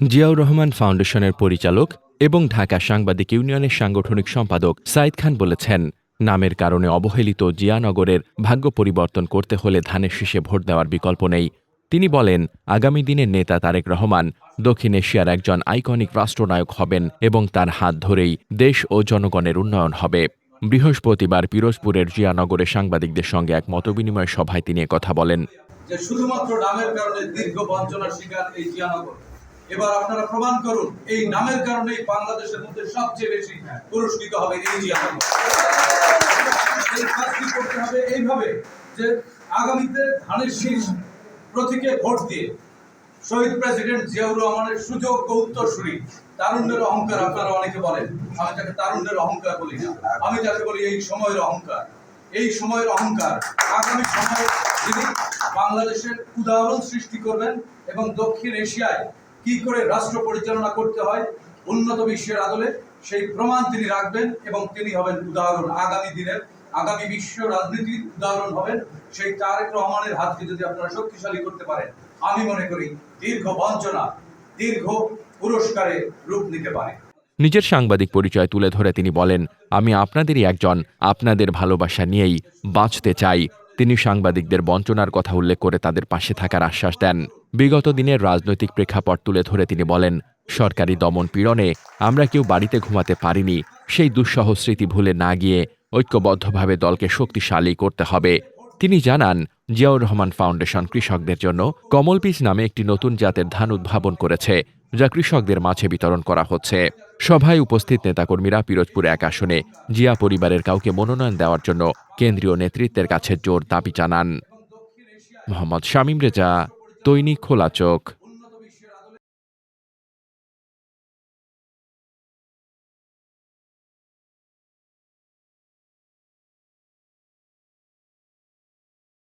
জিয়াউর রহমান ফাউন্ডেশনের পরিচালক এবং ঢাকা সাংবাদিক ইউনিয়নের সাংগঠনিক সম্পাদক সাইদ খান বলেছেন, নামের কারণে অবহেলিত জিয়ানগরের ভাগ্য পরিবর্তন করতে হলে ধানের শীষে ভোট দেওয়ার বিকল্প নেই। তিনি বলেন, আগামী দিনের নেতা তারেক রহমান দক্ষিণ এশিয়ার একজন আইকনিক রাষ্ট্রনায়ক হবেন এবং তার হাত ধরেই দেশ ও জনগণের উন্নয়ন হবে। বৃহস্পতিবার পিরোজপুরের জিয়ানগরে সাংবাদিকদের সঙ্গে এক মতবিনিময় সভায় তিনি কথা বলেন। যে শুধুমাত্র নামের কারণে দীর্ঘ বঞ্চনার শিকার এই জিয়ানগর। এবার আপনারা প্রমাণ করুন, এই নামের কারণেই বাংলাদেশের মধ্যে সবচেয়ে বেশি পুরস্কৃত হবে এই এইভাবে যে আগামীতে ধানের প্রতীকে ভোট দিয়ে শহীদ প্রেসিডেন্ট জিয়াউর রহমানের সুযোগ ও উত্তরসূরি, তারুণ্যের অহংকার আপনারা অনেকে বলেন, আমি তাকে তারুণ্যের অহংকার বলি না। আমি তাকে বলি এই সময়ের অহংকার। এই সময়ের অহংকার, আগামী সময়ে তিনি বাংলাদেশের উদাহরণ সৃষ্টি করবেন এবং দক্ষিণ এশিয়ায় কি করে রাষ্ট্র পরিচালনা করতে হয় উন্নত বিশ্বের আদলে, সেই প্রমাণ তিনি রাখবেন এবং তিনি হবেন উদাহরণ। আগামী দিনের, আগামী বিশ্ব রাজনীতির উদাহরণ হবেন সেই তারেক রহমানের হাতকে যদি আপনারা শক্তিশালী করতে পারেন, আমি মনে করি দীর্ঘ বঞ্চনা, দীর্ঘ পুরস্কারে রূপ নিতে পারে। নিজের সাংবাদিক পরিচয় তুলে ধরে তিনি বলেন, আমি আপনাদেরই একজন, আপনাদের ভালোবাসা নিয়েই বাঁচতে চাই। তিনি সাংবাদিকদের বঞ্চনার কথা উল্লেখ করে তাদের পাশে থাকার আশ্বাস দেন। বিগত দিনের রাজনৈতিক প্রেক্ষাপট তুলে ধরে তিনি বলেন, সরকারি দমন পীড়নে আমরা কেউ বাড়িতে ঘুমাতে পারিনি। সেই দুঃসহ স্মৃতি ভুলে না গিয়ে ঐক্যবদ্ধভাবে দলকে শক্তিশালী করতে হবে। তিনি জানান, জিয়াউর রহমান ফাউন্ডেশন কৃষকদের জন্য কমল পিচ নামে একটি নতুন জাতের ধান উদ্ভাবন করেছে। যা কৃষকদের মাঝে বিতরণ করা হচ্ছে। সভায় উপস্থিত নেতাকর্মীরা পিরোজপুর এক আসনে জিয়া পরিবারের কাউকে মনোনয়ন দেওয়ার জন্য কেন্দ্রীয় নেতৃত্বের কাছে জোর দাবি জানান। মোহাম্মদ শামীম রেজা, দৈনিক খোলা চোখ।